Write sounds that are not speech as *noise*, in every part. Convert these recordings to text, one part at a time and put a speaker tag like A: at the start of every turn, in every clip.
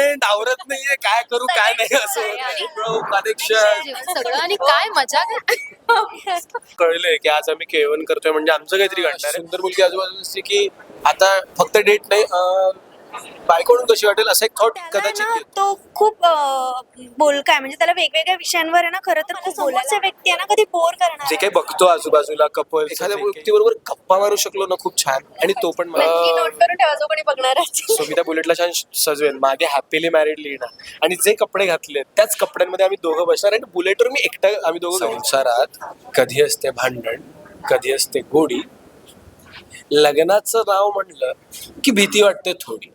A: Settlement आवरत नाहीये काय करू काय नाही असं.
B: सगळं आणि काय मजा काय
A: कळलंय की आज आम्ही केळवण करतोय म्हणजे आमचं काहीतरी घडणार आहे. सुंदर मुलगी आजूबाजूला असते की आता फक्त डेट नाही बायकोडून कशी वाटेल असं एक थॉट
C: त्याला
A: कदाचित
C: ना. तो खूप अं, बोलका आहे म्हणजे त्याला वेगवेगळ्या विषयांवर आहे ना खरं तर समोरच्या व्यक्ती आहे ना कधी बोर करणार
A: जे काही बघतो आजूबाजूला कपल एखाद्या व्यक्तीबरोबर गप्पा मारू शकलो ना खूप छान. आणि तो पण मला-
C: नक्की नोट करून ठेवा जो कोणी बघणार आहे.
A: सो मी त्या बुलेटला छान सजवेन मागे हॅपीली मॅरिड लिहिणार आणि जे कपडे घातले त्याच कपड्यांमध्ये आम्ही दोघं बसणार आणि बुलेटवर मी एकटा आम्ही दोघं संसारात कधी असते भांडण कधी असते गोडी? लग्नाचं नाव म्हणलं की भीती वाटते थोडी.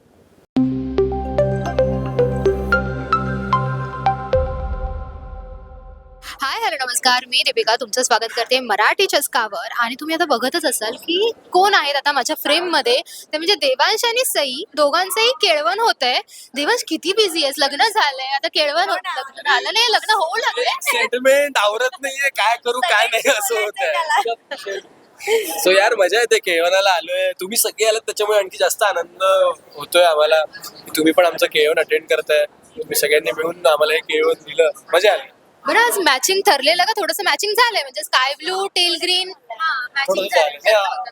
B: हाय हॅलो नमस्कार. मी दीपिका तुमचं स्वागत करते मराठी चस्कावर. आणि तुम्ही आता बघतच असाल की कोण आहेत आता माझ्या फ्रेममध्ये ते म्हणजे देवांश आणि सई दोघांचंही केळवण होत आहे देवांश किती बिझी आहेस लग्न झालंय. आता केळवण होत लग्न झालं नाही लग्न होऊ लागलंय.
A: सेटलमेंट आवरत नाहीये. काय करू काय नाही असं होत सो यार मजा येते. केळवणाला आलोय. तुम्ही सगळे आलात त्याच्यामुळे आणखी जास्त आनंद होतोय आम्हाला. तुम्ही पण आमचं केळवण अटेंड करताय. तुम्ही सगळ्यांनी मिळून आम्हाला हे केळवण दिलं. मजा आली.
B: बरं आज मॅचिंग ठरलेलं का? थोडंसं मॅचिंग झालंय? म्हणजे स्काय ब्लू टेल ग्रीन.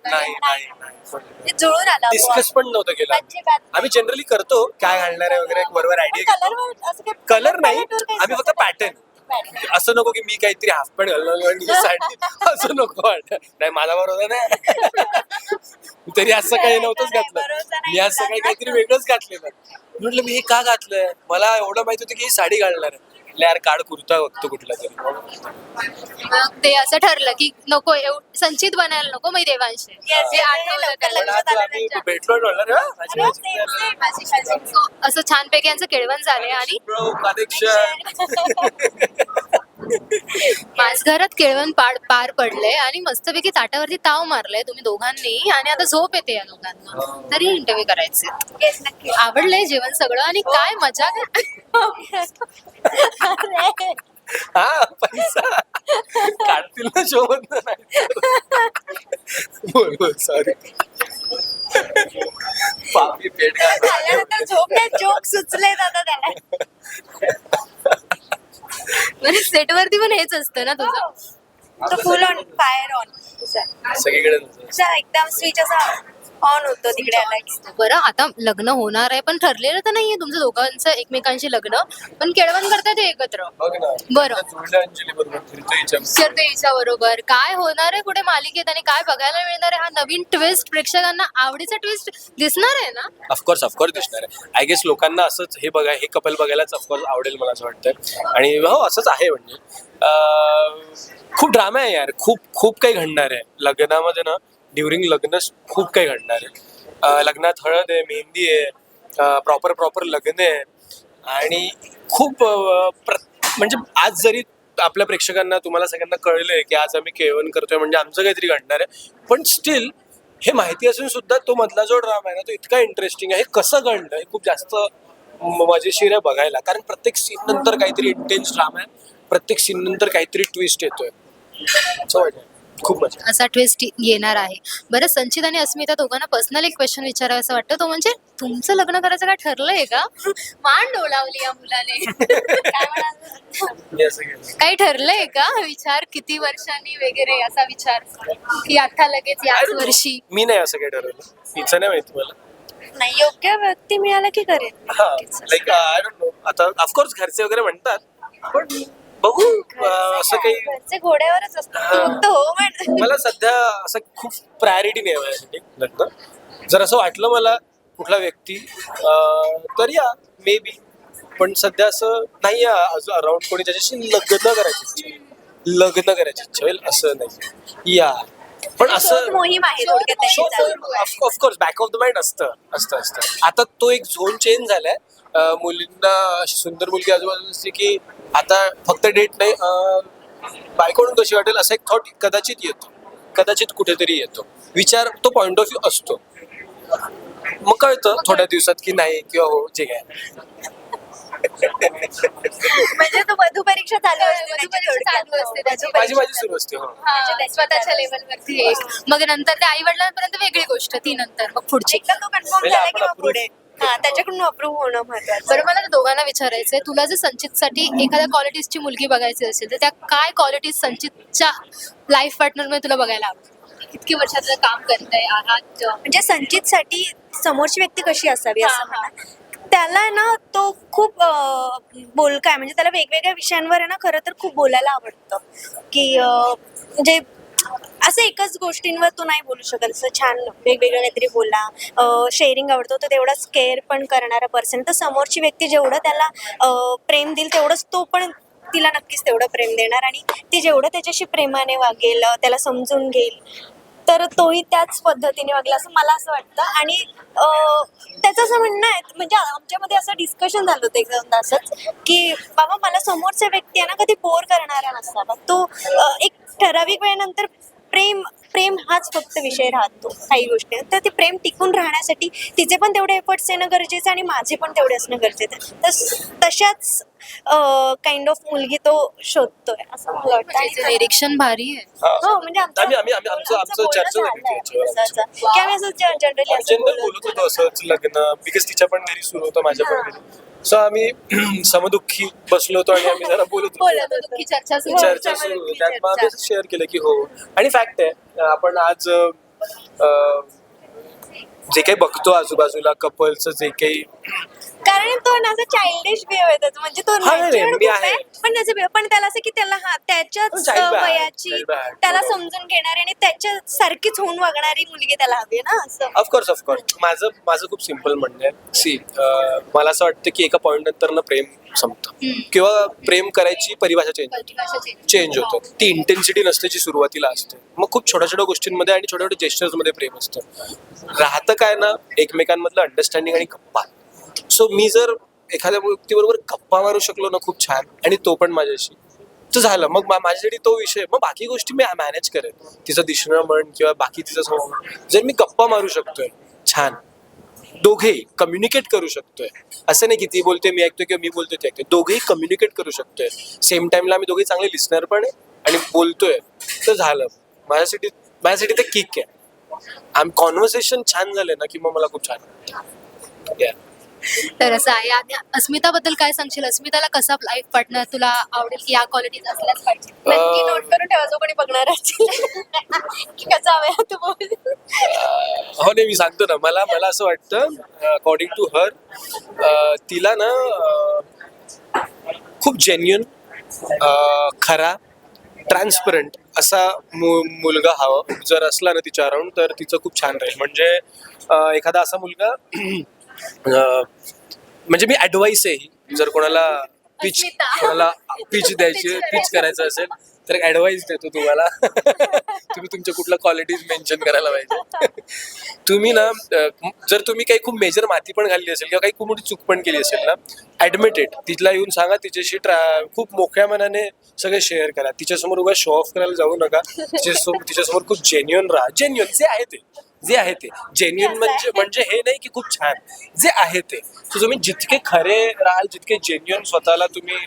A: नाही नाही
C: जुळून आला.
A: डिस्कस पण नव्हतं केलं
C: अजिबात.
A: आम्ही जनरली करतो काय घालणार आहे वगैरे एक बरोबर आयडिया
C: कलर असं काही
A: कलर नाही आम्ही फक्त पॅटर्न *laughs* असं नको की मी काहीतरी हाफ पॅन्ट घालणार आणि ही साडी *laughs* असं नको वाटत. नाही माझा बरोबर नाही. *laughs* तरी असं काही नव्हतंच घातलं. मी असं काही काहीतरी वेगळंच घातलेलं म्हटलं मी हे का घातलंय? मला एवढं माहीत होतं की ही साडी घालणार आहे. म्हटलं यार काढ कुर्ता बघतो कुठला तरी
B: मग ते असं ठरलं की नको एव- संचित बनायला नको मी देवांश
C: yes,
B: आठवलं त्याला.
A: आम्ही भेटलो "हा, माझी
C: अरे,
A: मैत्रीण
C: same,
A: आहे."
C: same, माझी cousin.
B: So, असं छानपैकी यांचं केळवण झाले आणि. *laughs* *laughs* माझ घरात केळवण पार पार पडलंय आणि मस्तपैकी ताटावरती ताव मारलाय तुम्ही दोघांनी आणि आता झोप येते या दोघांना. तरी इंटरव्ह्यू करायचे. आवडलंय जेवण सगळं आणि काय मजा काय
C: अरे,
A: हा पैसा. काढतील ना शो बोल बोल सॉरी पापी पेट
C: झोप जोक सुचले आता त्याला
B: म्हणजे सेटवरती पण हेच असतं ना तुझं.
C: तो फुल ऑन फायर ऑन
A: सगळीकडे
C: एकदम स्विच असा ऑन होतो तिकडे आला की.
B: बरं आता लग्न होणार आहे पण ठरलेलं तर नाहीये तुमचं दोघांचं एकमेकांशी लग्न. पण केळवण करतात ते एकत्र.
A: ना
B: बरं.
A: बरोबर
B: काय होणार आहे पुढे मालिकेत आणि काय बघायला मिळणार आहे? हा नवीन ट्विस्ट प्रेक्षकांना आवडीचा ट्विस्ट दिसणार आहे ना?
A: ऑफकोर्स ऑफकोर्स दिसणार आहे. आय गेस लोकांना असंच हे बघा हे कपल बघायलाच ऑफकोर्स आवडेल मला असं वाटतं आणि हो असंच आहे म्हणजे. खूप ड्रामा आहे यार. खूप खूप काही घडणार आहे. लग्नामध्ये ना ड्युरिंग लग्न खूप काही घडणार आहे. लग्नात हळद आहे मेहंदी आहे प्रॉपर प्रॉपर लग्न आहे. आणि खूप प्र म्हणजे आज जरी आपल्या प्रेक्षकांना तुम्हाला सगळ्यांना कळलंय की आज आम्ही केवण करतोय म्हणजे आमचं काहीतरी घडणार आहे. पण स्टील हे माहिती असून सुद्धा तो मधला जो ड्रामा आहे ना तो इतका इंटरेस्टिंग आहे. हे कसं घडलं? हे खूप जास्त मजेशीर आहे बघायला. कारण प्रत्येक सीन नंतर काहीतरी इंटेन्स ड्रामा आहे. प्रत्येक सीन नंतर काहीतरी ट्विस्ट येतोय. So मजा खूप मजा
B: असा ट्विस्ट येणार आहे. बरं संचित आणि अस्मिता दोघांना पर्सनल एक क्वेश्चन विचारावा असं वाटतं. तो म्हणजे तुमचं लग्न करायचं काय ठरलंय का? मान डोलावली या मुलाने. *laughs* काय म्हणाल?
A: मी असं केलं.
B: काही ठरलंय का? विचार किती वर्षांनी वगैरे असा विचार की आता लगेच याच. वर्षी.
A: मी नाही असं काही ठरवलं. तिचं नाही माहिती मला.
C: नाही योग्य व्यक्ती मिळाला की करेल
A: हा लाईक आय डोंट नो आता ऑफकोर्स घरचे वगैरे म्हणतात. पण बघू अं, असं काही
C: घरचे घोड्यावरच असतात
A: हा.
C: तू फक्त हो म्हण
A: मला सध्या असं खूप प्रायोरिटी नाही आहे माझ्यासाठी लग्न. जर असं वाटलं मला कुठला व्यक्ती अं, तर या मे बी पण सध्या असं नाही अराउंड कोणी त्याच्याशी लग्न करायची इच्छा आहे. लग्न करायची इच्छा होईल असं नाही. या. पण असं
C: मोहीम आहे थोडक्यात त्याची चालू.
A: Of course back of the mind असतं असतं असतं. आता तो एक झोन चेंज झालाय. अं, मुलींना अशी सुंदर मुलगी आजूबाजूला की आता फक्त डेट नाही अं, बायकोडून कशी वाटेल असा एक थॉट कदाचित येतो. कदाचित कुठेतरी येतो. विचार तो पॉइंट ऑफ व्ह्यू असतो. मग कळतं थोड्या दिवसात की नाही किंवा हो जे काय
C: म्हणजे तू वधू परीक्षा चालू असते
B: वधू
C: त्याची
B: परीक्षा चालू. असते
C: हो,
B: त्याची.
A: माझी माझी सुरू असते हो.
B: हा, स्वतःच्या लेवलवरती मग नंतर त्या आई वडिलांपर्यंत वेगळी गोष्ट ती नंतर मग पुढची.
C: एकदा तो कन्फर्म
A: पहिले
C: झाला
A: आपण
C: की मग
A: approve
C: पुढे. हा त्याच्याकडून अप्रूव्ह होणं महत्वाचं
B: बरं मला दोघांना विचारायचंय. तुला जर संचितसाठी एखाद्या क्वालिटीजची मुलगी बघायची असेल तर त्या काय क्वालिटीज संचितच्या लाईफ पार्टनरमध्ये तुला बघायला आवडतील इतकी वर्षाचं काम करताय आहात?
C: म्हणजे संचितसाठी समोरची व्यक्ती कशी असावी
B: हा,
C: असं म्हणा. त्याला ना तो खूप अं, बोलका आहे म्हणजे त्याला वेगवेगळ्या विषयांवर आहे ना खरं तर खूप बोलायला आवडतं. की अं, म्हणजे असं एकच गोष्टींवर तो नाही बोलू शकत. असं छान वेगवेगळं काहीतरी बोला. शेअरिंग आवडतो तो तेवढाच केअर पण करणारा पर्सन तर समोरची व्यक्ती जेवढं त्याला अं, प्रेम देईल तेवढंच तो पण तिला नक्कीच तेवढं प्रेम देणार. आणि ती जेवढं त्याच्याशी प्रेमाने वागेल अं, त्याला समजून घेईल तर तोही त्याच पद्धतीने वागला असं मला असं वाटतं. आणि त्याचं असं म्हणणं आहे म्हणजे आमच्यामध्ये असं डिस्कशन झालं होतं एकदा असंच की बाबा मला समोरचा व्यक्ती आहे ना कधी बोर करणारा नसता तो एक ठराविक वेळेनंतर प्रेम प्रेम हाच फक्त विषय राहतो काही गोष्टी. तर ते प्रेम टिकून राहण्यासाठी तिचे पण तेवढे एफर्ट्स येणं गरजेचं आणि माझे पण तेवढे असणं गरजेचं आहे. तर तशाच काइंड ऑफ मुलगी तो शोधतोय असं मला वाटतं. आणि-
B: निरीक्षण भारी आहे.
A: हा.
C: हो म्हणजे आमचं- जनरली
A: लग्न. बिकॉज तिच्या पण घरी सुरू होतं माझ्या पण घरी. सो आम्ही *clears throat* समदुःखी बसलो होतो आणि आम्ही जरा बोलत होतो
B: चर्चा सुरू
A: चर्चा. त्यात मग आम्ही
C: चर्चा.
A: शेअर केलं की हो आणि फॅक्ट आहे आपण आज अं, जे काही बघतो आजूबाजूला कपलचं जे काही
C: कारण तो ना असं चाइल्डिश बिहेव म्हणजे तो
A: हा, नाही,
C: natural
A: मी
C: खूप
A: आहे.
C: पण त्याचं पण त्याला असं की त्याला हा त्याच्याच
A: child bad,
C: वयाची
A: child bad,
C: त्याला
A: बरोबर.
C: समजून घेणारी आणि त्याच्या सारखीच होऊन वागणारी मुलगी त्याला हवी आहे ना असं.
A: ऑफकोर्स ऑफकोर्स माझं माझं खूप सिंपल म्हणणं आहे. सी मला असं वाटतं की एका पॉईंट नंतर ना प्रेम संपतं. किंवा प्रेम करायची परिभाषा चेंज चेंज होतं. ती इंटेन्सिटी नसते जी सुरुवातीला असते. मग खूप छोट्या छोट्या गोष्टींमध्ये आणि छोट्या छोट्या जेस्टर्समध्ये प्रेम असतं. राहतं काय ना एकमेकांमधलं अंडरस्टँडिंग आणि गप्पा. सो मी जर एखाद्या व्यक्तीबरोबर गप्पा मारू शकलो ना खूप छान आणि तो पण माझ्याशी. तर झालं. मग माझ्यासाठी तो विषय. मग बाकी गोष्टी मी मॅनेज करेन. तिचं दिसणं म्हण किंवा बाकी तिचं समोर जर मी गप्पा मारू शकतोय छान. दोघेही कम्युनिकेट करू शकतोय. असं नाही की ती बोलते मी ऐकतोय किंवा मी बोलतोय ते ऐकतोय. दोघेही कम्युनिकेट करू शकतोय. सेम टाइमला आम्ही दोघे चांगले लिस्नर पण आहे आणि बोलतोय. तर झालं. माझ्यासाठी माझ्यासाठी ते किक आहे. आम कॉन्व्हर्सेशन छान झाले ना की मग मला खूप छान वाटतं.
B: तर असं आहे. आणि अस्मिताबद्दल काय सांगशील? अस्मिताला कसा लाईफ पार्टनर तुला आवडेल की या क्वालिटीज असल्याच पाहिजे?
C: नक्की
A: अं,
C: नोट करून ठेवा जो कोणी बघणार असेल. की कसं हवं तू बोल.
A: हो नाही मी सांगतो ना. मला मला असं वाटतं अकॉर्डिंग टू हर तिला ना खूप जेन्युन खरा ट्रान्सपरंट असा मु- मुलगा हवा. जर असला ना तिच्या अराउंड तर तिचं खूप छान राहील. म्हणजे एखादा असा मुलगा म्हणजे मी ऍडवाइस आहे जर कोणाला पिच. कोणाला पिच *laughs* द्यायची पिच करायचं. असेल तर ऍडवाइस देतो तुम्हाला. *laughs* तुम्ही तुमच्या कुठल्या क्वालिटीज मेन्शन करायला पाहिजे. *laughs* तुम्ही ना जर तुम्ही काही खूप मेजर माती पण घालली असेल किंवा काही खूप मोठी चूक पण केली असेल ना ऍडमिटेड तिला येऊन सांगा तिच्याशी ट्रा खूप मोठ्या मनाने सगळे शेअर करा. तिच्यासमोर उगा शो ऑफ करायला जाऊ नका. तिच्यासमोर तिच्यासमोर खूप जेन्युन राहा. जेन्युन जे आहे ते. जे आहे ते. जेन्युन म्हणजे म्हणजे हे नाही की खूप छान. जे आहे ते. So तुम्ही जितके खरे राहाल जितके जेन्युन स्वतःला तुम्ही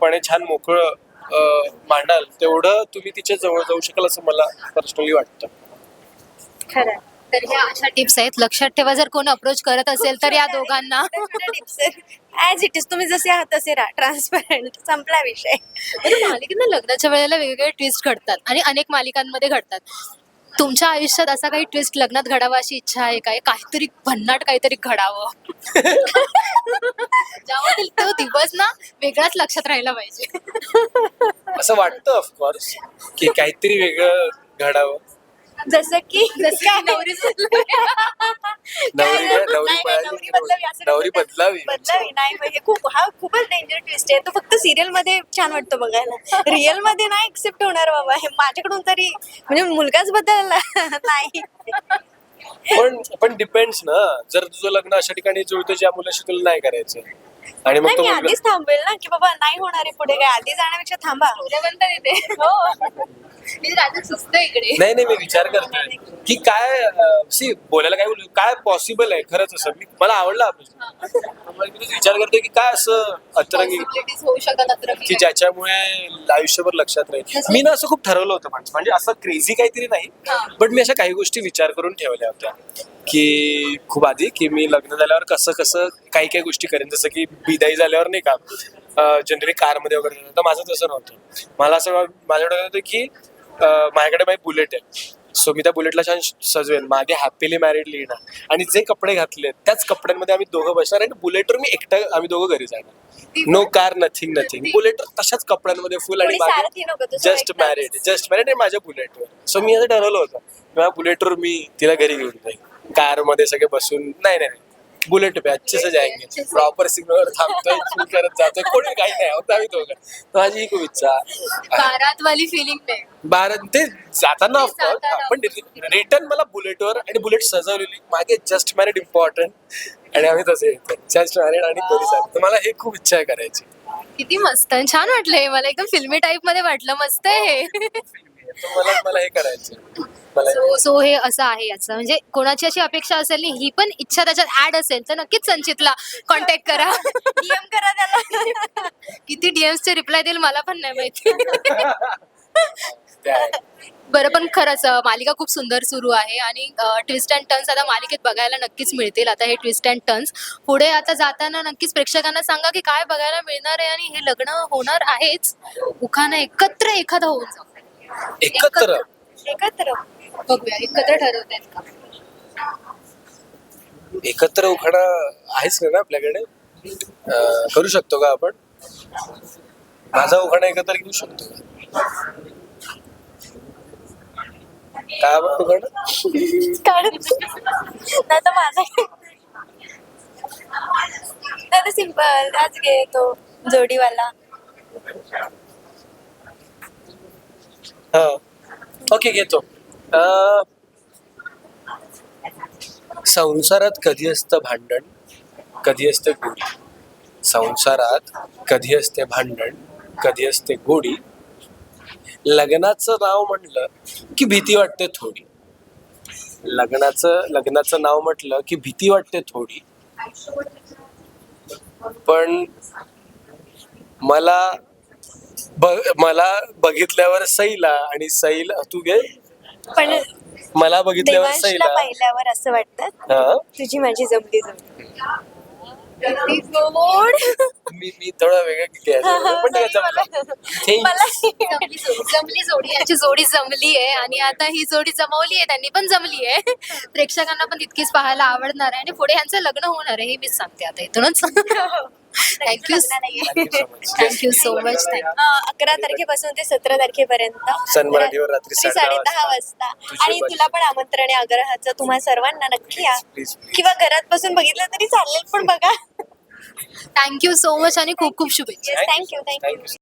A: पणे छान मोकळं मांडाल तेवढं तुम्ही तिच्या जवळ जाऊ शकाल असं मला पर्सनली वाटतं.
C: खरं
B: तर ह्या अशा टिप्स आहेत. लक्षात ठेवा जर कोण अप्रोच करत असेल तर या दोघांना.
C: ऍज इट इज तुम्ही जसे आहात तसे राहा. ट्रान्सपरंट संपला विषय.
B: मालिकेत लग्नाच्या वेळेला वेगवेगळे ट्विस्ट घडतात आणि अनेक मालिकांमध्ये घडतात. तुमच्या आयुष्यात असा काही ट्विस्ट लग्नात घडावा अशी इच्छा आहे काय काहीतरी भन्नाट काहीतरी घडावं. ज्यामधील तो दिवस ना वेगळाच लक्षात राहिला पाहिजे.
A: असं वाटतं ऑफकोर्स की काहीतरी वेगळं घडावं.
C: जसं की *laughs*
B: जसं नवरी
A: नवरी? नवरी पळाली.
C: बदलावी.
A: बदलावी
C: नाही म्हणजे खूप हा खूपच डेंजर ट्विस्ट आहे. तो फक्त सिरियलमध्ये छान वाटतो बघायला. रिअलमध्ये नाही एक्सेप्ट होणार बाबा. हे माझ्याकडून तरी म्हणजे मुलगाच बदलला. नाही.
A: पण पण डिपेंड्स ना. जर तुझं लग्न अशा ठिकाणी जुळतं ज्या मुलाशी तुला नाही करायचं. आणि मग
C: नाही
A: तो
C: मी आधीच थांबेल ना की बाबा नाही होणार आहे पुढे काय आधी जाण्यापेक्षा थांबा.
B: सूर्यवंत येते. हो. मी राजा सुचतो इकडे.
A: नाही नाही मी विचार करतोय की काय सी बोलायला काय बोलू? काय पॉसिबल आहे खरंच असं? मी मला आवडला हा प्रश्न. मी तेच विचार करतोय की काय असं अतरंगी?
B: Possibilities होऊ अतरंगी
A: की ज्याच्यामुळे आयुष्यभर लक्षात राहील. मी ना असं खूप ठरवलं होतं म्हणजे म्हणजे असं क्रेझी काहीतरी नाही
B: हा.
A: बट मी अशा काही गोष्टी विचार करून ठेवल्या होत्या. की खूप आधी की मी लग्न झाल्यावर कसं कसं काही काही गोष्टी करेन. जसं की बिदाई झाल्यावर नाही का जनरली कारमध्ये वगैरे. तर माझं तसं नव्हतं. मला असं वा- माझ्या डोक्यात होतं की माझ्याकडे माझी बुलेट आहे सो मी त्या बुलेटला छान सजवेन मागे हॅपीली मॅरिड लिहिणार आणि जे कपडे घातले त्याच कपड्यांमध्ये आम्ही दोघं बसणार आणि बुलेटवर मी एकटा आम्ही दोघं घरी जाणार. नो कार नथिंग नथिंग बुलेटवर तशाच कपड्यांमध्ये फुल आणि जस्ट. मॅरिड जस्ट मॅरिड आणि माझ्या बुलेटवर सो मी असं ठरवलं होतं बुलेटवर मी तिला घरी घेऊन जाईल कारमध्ये सगळे बसून नाही नाही बुलेट पे अच्छे से जाएंगे. प्रॉपर सिग्नलवर थांबतोय करत जातोय. कोणी काही नाही होतं आम्ही दोघं. तर माझी ही खूप इच्छा. आहे.
B: बारात वाली फिलिंग नाही
A: बारा ते जाताना
B: जाताना.
A: पण रिटर्न मला बुलेटवर आणि बुलेट सजवलेली. मागे जस्ट मॅरिड इम्पॉर्टंट आणि आम्ही तसे जस्ट मॅरिड आणि तर मला हे खूप इच्छा आहे करायची.
B: किती मस्त. आणि छान वाटलं हे मला एकदम फिल्मी टाईपमध्ये वाटलं. मस्त आहे हे. *laughs* *laughs*
A: मला मला हे करायचं मला
B: सो सो हे असं आहे याचं. म्हणजे कोणाची अशी अपेक्षा असेल आणि ही पण इच्छा त्याच्यात ऍड असेल तर नक्कीच संचितला कॉन्टॅक्ट करा.
C: डीएम करा त्याला.
B: किती DMs चे रिप्लाय देईल मला पण नाही माहिती.
A: ते आहे.
B: बरं पण खरंच अं, मालिका खूप सुंदर सुरू आहे आणि ट्विस्ट अँड टर्न्स आता मालिकेत बघायला नक्कीच मिळतील. आता हे ट्विस्ट अँड टर्न्स पुढे आता जाताना नक्कीच प्रेक्षकांना सांगा की काय बघायला मिळणार आहे आणि हे लग्न होणार आहेच. उखाणं एकत्र एखादं होऊन जाऊ.
A: एकत्र.
C: एकत्र.
B: बघूया एकत्र ठरवत आहेत का?
A: एकत्र उखाणा आहेच ना आपल्याकडे? अं, करू शकतो का आपण? माझा उखाणा एकत्र घेऊ शकतो का? काय आपण उखाणा
C: काढ नाही तर माझा नाही तर सिंपल आज घे तो जोडीवाला.
A: हो. ओके घेतो. संसारात कधी असतं भांडण कधी असते गोडी? संसारात कधी असते भांडण कधी असते गोडी? लग्नाचं नाव म्हटलं की भीती वाटते थोडी. लग्नाचं लग्नाचं नाव म्हटलं की भीती वाटते थोडी. पण मला ब- मला बघितल्यावर सईला आणि सैल तू घे.
C: पण
A: मला बघितल्यावर
C: देवांशला
A: सईला
C: पाहिल्यावर असं वाटतं.
A: हा?
C: तुझी माझी जमली जमली गोड.
A: मी मी थोडा वेगळा किती आहे पण जमलं. Thanks.
C: मला
B: जमली जोडी जमली जोडी यांची जोडी जमली आहे. आणि आता ही जोडी जमवली आहे त्यांनी पण जमली आहे. प्रेक्षकांना पण तितकीच पाहायला आवडणार आहे. आणि पुढे यांचं लग्न होणार आहे हे मीच सांगते आता इथूनच. थँक्यू
C: लग्न नाहीये.
A: Thank you so much.
B: Thank you so much
C: अकरा तारखेपासून ते सतरा तारखेपर्यंत.
A: सन मराठीवर रात्री
C: रात्री
A: साडेदहा
C: साडेदहा वाजता.
A: तुझी
C: आणि. तुला पण आमंत्रण आहे आग्रहाचं. तुम्हा सर्वांना नक्की या. किंवा घरात बसून बघितलं तरी चालेल पण बघा.
B: थँक्यू सो मच आणि खूप खूप शुभेच्छा.
C: Thank you thank you
A: Thank you.